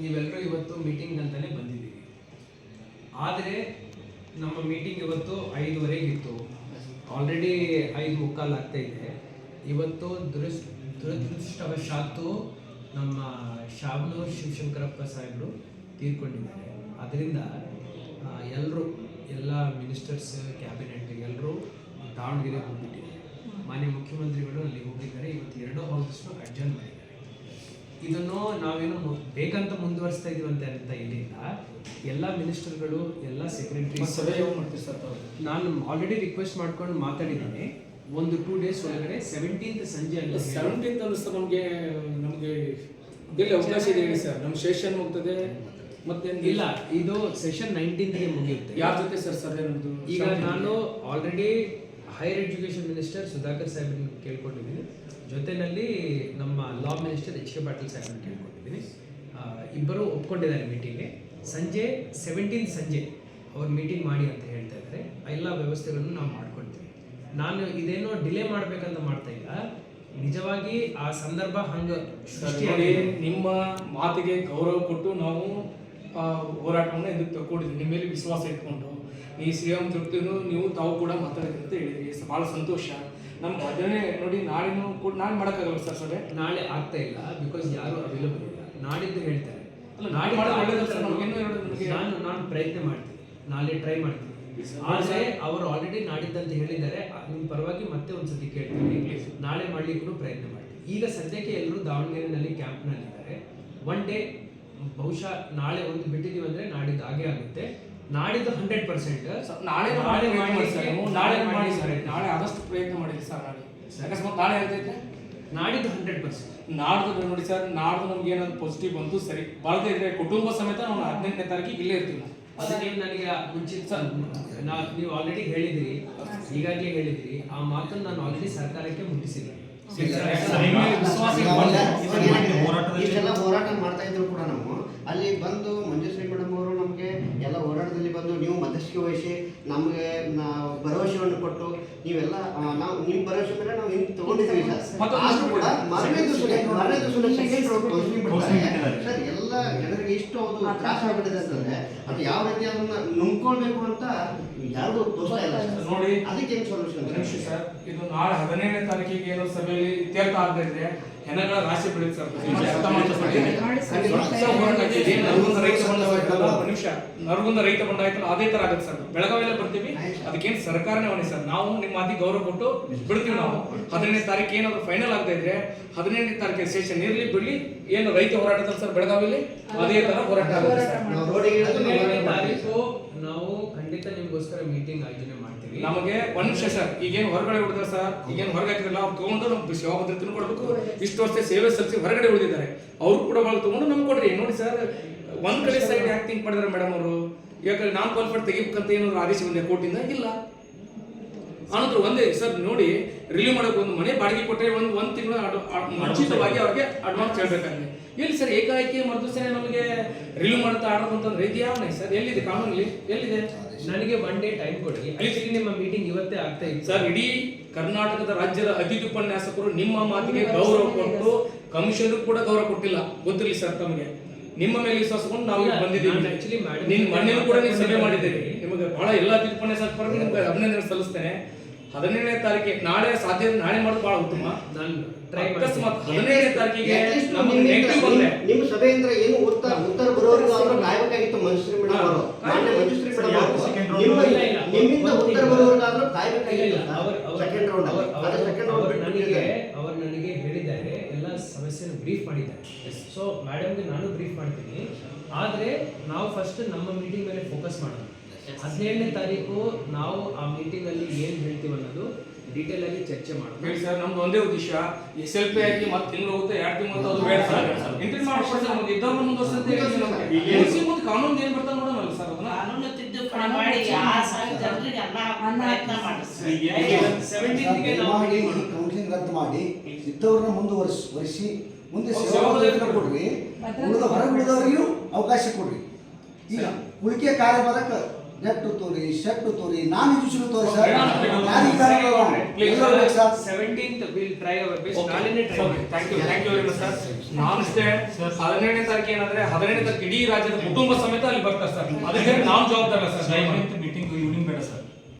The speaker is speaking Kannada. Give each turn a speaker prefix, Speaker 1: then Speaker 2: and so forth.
Speaker 1: ನೀವೆಲ್ಲರೂ ಇವತ್ತು ಮೀಟಿಂಗ್ ಅಂತಾನೆ ಬಂದಿದ್ದೀರಿ. ಆದರೆ ನಮ್ಮ ಮೀಟಿಂಗ್ ಇವತ್ತು ಐದುವರೆಗೆ ಇತ್ತು ಆಲ್ರೆಡಿ ಐದು ಮುಕ್ಕಾಲು ಆಗ್ತಾ ಇದೆ. ಇವತ್ತು ದುರಸ್, ದುರದೃಷ್ಟವಶಾತ್ತು ನಮ್ಮ ಶಾಬನೂರ್ ಶಿವಶಂಕರಪ್ಪ ಸಾಹೇಬರು ತೀರ್ಕೊಂಡಿದ್ದಾರೆ. ಅದರಿಂದ ಎಲ್ಲರೂ ಎಲ್ಲ ಮಿನಿಸ್ಟರ್ಸ್ ಕ್ಯಾಬಿನೆಟ್ ಎಲ್ಲರೂ ದಾವಣಗೆರೆಗೆ ಹೋಗ್ಬಿಟ್ಟಿದ್ದಾರೆ. ಮಾನ್ಯ ಮುಖ್ಯಮಂತ್ರಿಗಳು ಅಲ್ಲಿ ಹೋಗಿದ್ದಾರೆ. ಇವತ್ತು ಎರಡೂ ಹೌಸಸ್ನು ಅಡ್ಜನ್ ಮಾಡಿದ್ದಾರೆ. ಇದನ್ನು ನಾವೇನು ಬೇಕಂತ ಮುಂದುವರಿಸ್ತಾ ಇದೀವಿ ಅಂತ ಅಂತ ಏನಿಲ್ಲ. ಎಲ್ಲ ಮಿನಿಸ್ಟರ್ಗಳು ಎಲ್ಲ ಸೆಕ್ರೆಟರಿ
Speaker 2: ಸಭೆ ಮಾಡ್ತೀವಿ ಸರ್
Speaker 1: ನಾನು ಆಲ್ರೆಡಿ ರಿಕ್ವೆಸ್ಟ್ ಮಾಡ್ಕೊಂಡು ಮಾತಾಡಿದ್ದೀನಿ. ಒಂದು ಟೂ ಡೇಸ್ ಒಳಗಡೆ ಸೆವೆಂಟೀನ್ತ್ ಸಂಜೆ ಅಲ್ಲ
Speaker 2: ಸೆವೆಂಟೀನ್ತ್ ಸರ್ ನಮಗೆ ನಮಗೆ ಎಲ್ಲಿ ಅವಕಾಶ ಇದೆ ಹೇಳಿ ಸರ್. ನಮ್ಮ ಸೆಷನ್ ಹೋಗ್ತದೆ ಮತ್ತೆ
Speaker 1: ಇಲ್ಲ ಇದು ಸೆಷನ್ ನೈನ್ಟೀನ್ತ್ಗೆ ಮುಗಿಯುತ್ತೆ.
Speaker 2: ಯಾರ ಜೊತೆ ಸರ್ ಸಭೆ ನಮ್ದು?
Speaker 1: ಈಗ ನಾನು already higher education minister Sudhakar Saheb ಕೇಳ್ಕೊಂಡಿದ್ದೀನಿ. ಜೊತೆನಲ್ಲಿ ನಮ್ಮ law minister H K Patil Saheb ಕೇಳ್ಕೊಂಡಿದ್ದೀನಿ. ಇಬ್ಬರು ಒಪ್ಕೊಂಡಿದ್ದಾರೆ ಮೀಟಿಂಗ್ಗೆ ಸಂಜೆ ಸೆವೆಂಟೀನ್ ಸಂಜೆ ಅವ್ರು ಮೀಟಿಂಗ್ ಮಾಡಿ ಅಂತ ಹೇಳ್ತಾ ಇದ್ದಾರೆ. ಎಲ್ಲ ವ್ಯವಸ್ಥೆಗಳನ್ನು ನಾವು ಮಾಡ್ಕೊಳ್ತೀವಿ. ನಾನು ಇದೇನೋ ಡಿಲೇ ಮಾಡಬೇಕಂತ ಮಾಡ್ತಾ ಇಲ್ಲ. ನಿಜವಾಗಿ ಆ ಸಂದರ್ಭ ಹಂಗ
Speaker 2: ನಿಮ್ಮ ಮಾತಿಗೆ ಗೌರವ ಕೊಟ್ಟು ನಾವು ಹೋರಾಟವನ್ನು ಇದಕ್ಕೆ ತಕ್ಕೊಂಡಿದ್ದೀವಿ ನಿಮ್ಮ ಮೇಲೆ ವಿಶ್ವಾಸ ಇಟ್ಕೊಂಡು ಈ ಸಿ ಎಂ ನೀವು ತಾವು ಕೂಡ ಮಾತಾಡಿದ್ರಿ ಅಂತ ಹೇಳಿದ್ರಿ. ಭಾಳ ಸಂತೋಷ. ನಮ್ಗೆ ಅದನ್ನೇ ನೋಡಿ ನಾಳೆನೂ ಕೂಡ ನಾಳೆ ಮಾಡೋಕ್ಕಾಗಲ್ಲ ಸರ್ ಸಭೆ
Speaker 1: ನಾಳೆ ಆಗ್ತಾ ಇಲ್ಲ ಬಿಕಾಸ್ ಯಾರು ಅವೈಲೇಬಲ್ ಇಲ್ಲ. ನಾಡಿದ್ದು ಹೇಳ್ತಾರೆ.
Speaker 2: ಅಲ್ಲ, ನಾಳೆ ಮಾಡೋದು ಒಳ್ಳೇದು ಸರ್, ನಮಗೆ?
Speaker 1: ನಾನು ನಾನು ಪ್ರಯತ್ನ ಮಾಡ್ತೀನಿ. ನಾಳೆ ಟ್ರೈ ಮಾಡ್ತೀನಿ. ಆದರೆ ಅವರು ಆಲ್ರೆಡಿ ನಾಡಿದ್ದಂತ ಹೇಳಿದ್ದಾರೆ. ನಿಮ್ಮ ನಿಮ್ ಪರವಾಗಿ ಮತ್ತೆ ಒಂದ್ಸತಿ ಕೇಳ್ತೀನಿ. ನಾಳೆ ಮಾಡ್ಲಿಕ್ಕೂ ಪ್ರಯತ್ನ ಮಾಡ್ತೀನಿ. ಈಗ ಸದ್ಯಕ್ಕೆ ಎಲ್ಲರೂ ದಾವಣಗೆರೆನಲ್ಲಿ ಕ್ಯಾಂಪ್ನಲ್ಲಿ ಇದ್ದಾರೆ ಒನ್ ಡೇ ಬಹುಶಃ ನಾಳೆ ಒಂದು ಬಿಟ್ಟಿದ್ದೀವಿ ಅಂದ್ರೆ ನಾಡಿದ್ದು ಹಾಗೆ ಆಗುತ್ತೆ. ನಾಡಿದ್ದು ಹಂಡ್ರೆಡ್ ಪರ್ಸೆಂಟ್
Speaker 2: ಸರ್, ನಾಳೆ
Speaker 1: ನಾಳೆ
Speaker 2: ಮಾಡಿ ಸರ್ ನೀವು ನಾಳೆ ಮಾಡಿ ಸರ್ ನಾಳೆ ಆದಷ್ಟು ಪ್ರಯತ್ನ ಮಾಡಿರಿ ಸರ್ ನಾಳೆ ಅಕಸ್ಮಾತ್ ನಾಳೆ ಹೇಳ್ತೈತೆ
Speaker 1: ನಾಡಿದ್ದು ಹಂಡ್ರೆಡ್ ಪರ್ಸೆಂಟ್
Speaker 2: ನಾಡ್ದು ನೋಡಿ ಸರ್ ನಾಡ್ದು ನಮ್ಗೆ ಏನಾದ್ರು ಪಾಸಿಟಿವ್ ಬಂತು ಸರಿ ಬರದೇ ಇದ್ರೆ ಕುಟುಂಬ ಸಮೇತ ನಾವು ಹದಿನೆಂಟನೇ ತಾರೀಕಿಗೆ ಇಲ್ಲೇ ಇರ್ತೀವಿ
Speaker 1: ಅದಕ್ಕೆ ನನಗೆ ಮುಂಚಿತ ನಾ ನೀವು ಆಲ್ರೆಡಿ ಹೇಳಿದಿರಿ ಈಗಾಗಲೇ ಹೇಳಿದಿರಿ ಆ ಮಾತನ್ನು ನಾನು ಆಲ್ರೆಡಿ ಸರ್ಕಾರಕ್ಕೆ ಮುಟ್ಟಿಸಿದ್ದೀನಿ
Speaker 2: ಸರ್,
Speaker 3: ಇಷ್ಟೆಲ್ಲ ಹೋರಾಟ ಮಾಡ್ತಾ ಇದ್ರು ಕೂಡ ನಾವು ಅಲ್ಲಿ ಬಂದು ಮಂಜುಶ್ರೀ ಮೇಡಮ್ ಅವರು ನಮಗೆ ಎಲ್ಲ ಹೋರಾಟದಲ್ಲಿ ಬಂದು ನೀವು ಮಧ್ಯಸ್ಥಿಕೆ ವಹಿಸಿ ನಮಗೆ ನಾವು ಭರವಸೆಯನ್ನು ಕೊಟ್ಟು ನೀವೆಲ್ಲ ನಾವು ನಿಮ್ಮ ಭರವಸೆ ಮೇಲೆ ನಾವು ಹಿಂಗೆ ತಗೊಂಡಿದ್ದೀವಿ ಸರ್?
Speaker 2: ಮತ್ತೊಂದು
Speaker 3: ಆದ್ರೂ ಕೂಡ ಮಾರನೇ ದಿವಸ ಮಾರನೇ ದಿವಸ ಸೆಕೆಂಡ್ ರೌಂಡ್ ಕೌನ್ಸಿಲಿಂಗ್
Speaker 4: ಕೌನ್ಸಿಲಿಂಗ್
Speaker 3: ಬಿಡ್ತಾರೆ ಸರ್. ಎಲ್ಲ ಜನರಿಗೆ ಇಷ್ಟು ಅದು ತ್ರಾಸ ಆಗ್ಬಿಟ್ಟಿದೆ ಅಂತಂದ್ರೆ ಅದು ಯಾವ ರೀತಿ ಅದನ್ನ ನುಂಗ್ಕೊಳ್ಬೇಕು ಅಂತ ಯಾರಿಗೂ ತೋರಿಸ್ತಾ ಇಲ್ಲ ಸರ್.
Speaker 2: ನೋಡಿ
Speaker 3: ಅದಕ್ಕೆ ಏನು ಸೊಲ್ಯೂಷನ್
Speaker 2: ಸರ್? ಇದು ನಾಳೆ ಹದಿನೇಳನೇ ತಾರೀಕಿಗೆ ಏನೋ ಸಭೆಯಲ್ಲಿ ಇತ್ಯರ್ಥ ಆಗ್ತಾ ಇದ್ರೆ ಹೆಣಗಳ ರಾಶಿ ಹೋರಾಟ ನಿಮಿಷ. ನರಗುಂದ ರೈತ ಬಂಡ ಆಯ್ತಲ್ಲ ಅದೇ ತರ ಆಗುತ್ತೆ ಸರ್. ಬೆಳಗಾವಿಯಲ್ಲೇ ಬರ್ತೀವಿ. ಅದಕ್ಕೇನು ಸರ್ಕಾರನೇ ಹೊಣೆ ಸರ್. ನಾವು ನಿಮ್ಮ ಮಾತಿ ಗೌರವ ಕೊಟ್ಟು ಬಿಡ್ತೀವಿ ನಾವು. ಹದಿನೈದನೇ ತಾರೀಕು ಏನಾದ್ರು ಫೈನಲ್ ಆಗ್ತಾ ಇದ್ರೆ ಹದಿನೈದನೇ ತಾರೀಕು ಸೆಷನ್ ಇರ್ಲಿ ಬಿಡ್ಲಿ. ಏನು ರೈತ ಹೋರಾಟದಲ್ಲಿ ಸರ್ ಬೆಳಗಾವಿಯಲ್ಲಿ? ಅದೇ ತರ ಹೋರಾಟ ಆಗುತ್ತೆ ಸರ್
Speaker 3: ನಾವು ರೋಡಿಗೆ ಇಳಿದು ನಾವು
Speaker 1: ಹದಿನೇಳನೇ
Speaker 3: ಹೋರಾಟ ಮಾಡ್ತೀವಿ.
Speaker 1: ತಾರೀಕು ನಾವು ಖಂಡಿತ ನಿಮ್ಗೋಸ್ಕರ ಮೀಟಿಂಗ್ ಆಯೋಜನೆ ಮಾಡ್ತೀವಿ.
Speaker 2: ನಮಗೆ ಒಂದ್ ನಿಮಿಷ ಸರ್ ಈಗೇನು ಹೊರಗಡೆ ಉಳಿದ ಸರ್ ಈಗೇನು ಹೊರಗೆ ಹಾಕಿರಲ್ಲ ಅವ್ರು ತಗೊಂಡು ನಮ್ಗೆ ಸೇವಾ ಭದ್ರತೆನೂ ಕೊಡಬೇಕು ಇಷ್ಟು ವರ್ಷ ಸೇವೆ ಸಲ್ಲಿಸಿ ಹೊರಗಡೆ ಉಳಿದಿದ್ದಾರೆ. ಅವ್ರು ಕೂಡ ಒಳಗೆ ತಗೊಂಡು ನಮ್ಗೆ ಕೊಡ್ರಿ. ನೋಡಿ ಸರ್ ಒಂದ್ ಕಡೆ ಸೈಡ್ ಯಾಕೆ ಥಿಂಕ್ ಮಾಡಿದಾರೆ ಮೇಡಮ್ ಅವರು. ಯಾಕಂದ್ರೆ ನಾನ್ ಕ್ವಾಲಿಫೈಡ್ ತೆಗಿಬೇಕಂತ ಏನಾದ್ರು ಆದೇಶ ಬಂದೆ ಕೋರ್ಟಿಂದ? ಇಲ್ಲ. ಆನಂತರ ಒಂದೇ ಸರ್ ನೋಡಿ ರಿಲೀವ್ ಮಾಡೋಕೆ ಒಂದು ಮನೆ ಬಾಡಿಗೆ ಕೊಟ್ಟರೆ ಒಂದು ಒಂದು ತಿಂಗಳು ಮುಂಚಿತವಾಗಿ ಅವ್ರಿಗೆ ಅಡ್ವಾನ್ಸ್ ಹೇಳ್ಬೇಕಾಗಿದೆ. ಇಲ್ಲಿ ಸರ್ ಏಕಾಏಕಿ ಮರುದಿವಸನೇ ನಮಗೆ ರಿಲೀವ್ ಮಾಡ್ತಾ ಆಡೋದಂತಂದ್ರೆ ಇದು ಯಾವ ಸರ್ ಎಲ್ಲಿದೆ ಕಾನೂನಲ್ಲಿ? ಎಲ್ಲಿದೆ?
Speaker 1: ನನಗೆ ಒನ್ ಡೇ ಟೈಮ್ ಕೊಡಿ. ಆಕ್ಚುಲಿ ನಿಮ್ಮ ಮೀಟಿಂಗ್ ಇವತ್ತೇ ಆಗ್ತಾ ಇತ್ತು
Speaker 2: ಸರ್ ಇಡೀ ಕರ್ನಾಟಕದ ರಾಜ್ಯದ ಅತಿಥಿ ಉಪನ್ಯಾಸಕರು ನಿಮ್ಮ ಮಾತಿಗೆ ಗೌರವ ಕೊಟ್ಟು ಕಮಿಷನ್ ಕೂಡ ಗೌರವ ಕೊಟ್ಟಿಲ್ಲ. ಗೊತ್ತಿರಲಿ ಸರ್ ತಮಗೆ. ನಿಮ್ಮ ಮೇಲೆ ವಿಶ್ವಾಸಕೊಂಡು ನಾವು ಬಂದಿದ್ದೀವಿ. ಆಕ್ಚುಲಿ
Speaker 1: ನಿನ್ನ
Speaker 2: ಮನೇಲಿ ಕೂಡ ನೀವು ಸಭೆ. ಮಾಡಿದ್ದೀರಿ. ನಿಮಗೆ ಬಹಳ ಎಲ್ಲ ಅತಿಥಿ ಉಪನ್ಯಾಸಕರಿಗೆ ನಿಮ್ಗೆ ಅಭಿನಂದನೆ ಸಲ್ಲಿಸ್ತೇನೆ. ಹದಿನೇಳನೇ ತಾರೀಕಿಗೆ ನಾಳೆ ಸಾಧ್ಯ ನಾಳೆ ಮಾಡೋದು ಬಹಳ ಉತ್ತಮ. ಅಕಸ್ಮಾತ್ ಹದಿನೇಳನೇ ತಾರೀಕಿಗೆ
Speaker 3: ನಿಮ್ಮ ಸಭೆಯಿಂದ ಏನು ಬರೋವರೆಗೂ ಅವರು ಕಾಯ್ಬೇಕಾಗಿತ್ತು ಮಂಜುಶ್ರೀ ಮೇಡಮ್ ಅವರು. ಮಾನ್ಯ ಮಂಜುಶ್ರೀ ಮೇಡಮ್ ಅವರು. ನಿಮ್ಮಿಂದ ಉತ್ತರ
Speaker 1: ಅವ್ರು- ಅವ್ರು-
Speaker 3: ಸೆಕೆಂಡ್ ರೌಂಡ್ ಅದು ಸೆಕೆಂಡ್ ರೌಂಡ್
Speaker 1: ನನಗೆ ಅವ್ರು ನನಗೆ ಹೇಳಿದ್ದಾರೆ ಎಲ್ಲ ಸಮಸ್ಯೆನ ಬ್ರೀಫ್ ಮಾಡಿದ್ದಾರೆ. ಸೊ ಮೇಡಮ್ಗೆ ನಾನು ಬ್ರೀಫ್ ಮಾಡ್ತೀನಿ. ಆದ್ರೆ ನಾವು ಫಸ್ಟ್ ನಮ್ಮ ಮೀಟಿಂಗ್ ಮೇಲೆ ಫೋಕಸ್ ಮಾಡೋಣ. ಹದಿನೇಳನೇ ತಾರೀಕು ನಾವು ಆ ಮೀಟಿಂಗ್ ಅಲ್ಲಿ ಏನ್ ಹೇಳ್ತೀವಿ ಅನ್ನೋದು ಡೀಟೇಲ್ ಆಗಿ ಚರ್ಚೆ ಮಾಡೋಣ.
Speaker 2: ಸರ್ ನಮ್ದು ಒಂದೇ ಉದ್ದೇಶ. ಎಸ್ ಎಲ್ ಪಿ ಆಗಿ ಮತ್ತೆ ತಿಂಗಳು ಹೋಗುತ್ತೆ ಎರಡು ತಿಂಗಳು ಬೇಡ ಸರ್. ಇಂಟ್ರಿ ಮಾಡ್ಕೊಡಿ ಸರ್ ನಮ್ಗೆ ಇದ್ದವ್ರು ಮುಂದುವರ್ಸಂತೆ ಮುಂದೆ ಕಾನೂನು ಏನ್ ಬರ್ತಾ ನೋಡೋಣ ಸರ್ ಅದನ್ನ.
Speaker 5: ಕಾನೂನು ತಿದ್ದುಪಡಿ ಮಾಡಿ ಆ ಸಂಘ ಜನರಿಗೆ ಪ್ರಯತ್ನ
Speaker 1: ನಾವು meeting ಮಾಡೋಣ.
Speaker 6: ಕೌನ್ಸಿಲಿಂಗ್ ರದ್ದು ಮಾಡಿ ಇದ್ದವ್ರನ್ನ ಮುಂದುವರಿಸಿ ವರಿಸಿ ಮುಂದೆ ಸೇವಾ ಕೊಡ್ರಿ ಉಳಿದ ಹೊರಗೆ ಉಳಿದವರಿಗೂ ಅವಕಾಶ ಕೊಡ್ರಿ. ಈಗ ಉಳಿಕೆ ಕಾರ್ಯಭಾರಕ್ಕೆ ನೆಟ್ಟು ತೋರಿ ಶೆಟ್ಟು ತೋರಿ ನಾನು ಎಜುಕೇಶನ್ ತೋರಿ ಸರ್.
Speaker 2: ಮೇಡಮ್,
Speaker 6: ಯಾರಿದ್ದಾರೆ
Speaker 2: please,
Speaker 6: ಎಲ್ಲರೂ ಬೇಕು sir.
Speaker 1: Seventeenth will try our best try
Speaker 2: thank you thank you very much sir ನಾನು ಸರ್ ಹದಿನೇಳನೇ ತಾರೀಕು ಏನಂದ್ರೆ ಹದಿನೇಳನೇ ತಾರೀಕು ಇಡೀ ರಾಜ್ಯದ ಕುಟುಂಬ ಸಮೇತ ಅಲ್ಲಿ ಬರ್ತಾರೆ ಸರ್. ಅದಕ್ಕೆ ನಾವು ಜವಾಬ್ದಾರ ಸರ್. ದಯಮಾಡಿ